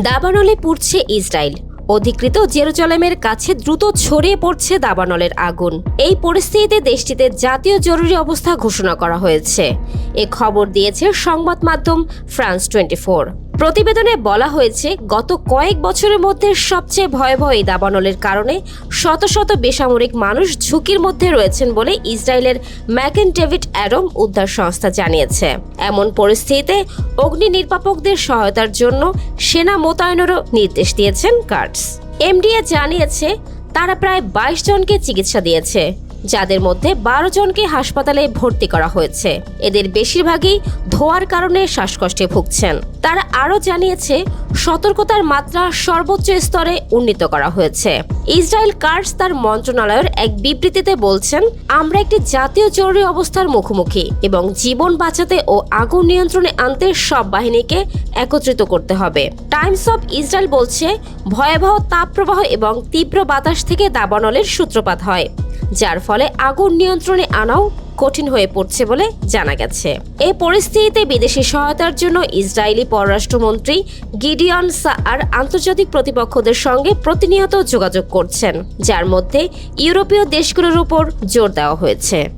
দাবানলে পুড়ছে Israel. অধিকৃত জেরুজালেমের কাছে দ্রুত ছড়িয়ে পড়ছে দাবানলের আগুন। এই পরিস্থিতিতে দেশটিতে জাতীয় জরুরি অবস্থা ঘোষণা করা হয়েছে। এ খবর দিয়েছে সংবাদ মাধ্যম ফ্রান্স টোয়েন্টি প্রতিবেদনে বলা হয়েছে, গত কয়েক বছরের মধ্যে সবচেয়ে ভয়াবহ এই দাবানলের কারণে শত শত বেসামরিক মানুষ ঝুঁকির মধ্যে রয়েছেন বলে ইসরায়েলের ম্যাকেন ডেভিড অ্যারম উদ্ধার সংস্থা জানিয়েছে। এমন পরিস্থিতিতে অগ্নি নির্বাপকদের সহায়তার জন্য সেনা মোতায়েনেরও নির্দেশ দিয়েছেন কার্টস এমডিএ জানিয়েছে, তারা প্রায় বাইশ জনকে চিকিৎসা দিয়েছে। যাদের মধ্যে বারো জনকে হাসপাতালে ভর্তি করা হয়েছে। এদের বেশিরভাগই ধোয়ার কারণে শ্বাসকষ্টে ভুগছেন। তারা আরও জানিয়েছে, সতর্কতার মাত্রা সর্বোচ্চ স্তরে উন্নীত করা হয়েছে। ইসরায়েল কার্স তার মন্ত্রণালয়ের এক বিবৃতিতে বলছেন, আমরা একটি জাতীয় জরুরি অবস্থার মুখোমুখি এবং জীবন বাঁচাতে ও আগুন নিয়ন্ত্রণে আনতে সব বাহিনীকে একত্রিত করতে হবে। টাইমস অফ ইসরায়েল বলছে, ভয়াবহ তাপপ্রবাহ এবং তীব্র বাতাস থেকে দাবানলের সূত্রপাত হয়। যার ফলে আগুন নিয়ন্ত্রণে আনাও কঠিন হয়ে পড়ছে বলে জানা গেছে। এ পরিস্থিতিতে বিদেশি সহায়তার জন্য ইসরায়েলি পররাষ্ট্রমন্ত্রী গিডিয়ন সাআর আন্তর্জাতিক প্রতিপক্ষদের সঙ্গে প্রতিনিয়ত যোগাযোগ করছেন, যার মধ্যে ইউরোপীয় দেশগুলোর উপর জোর দেওয়া হয়েছে।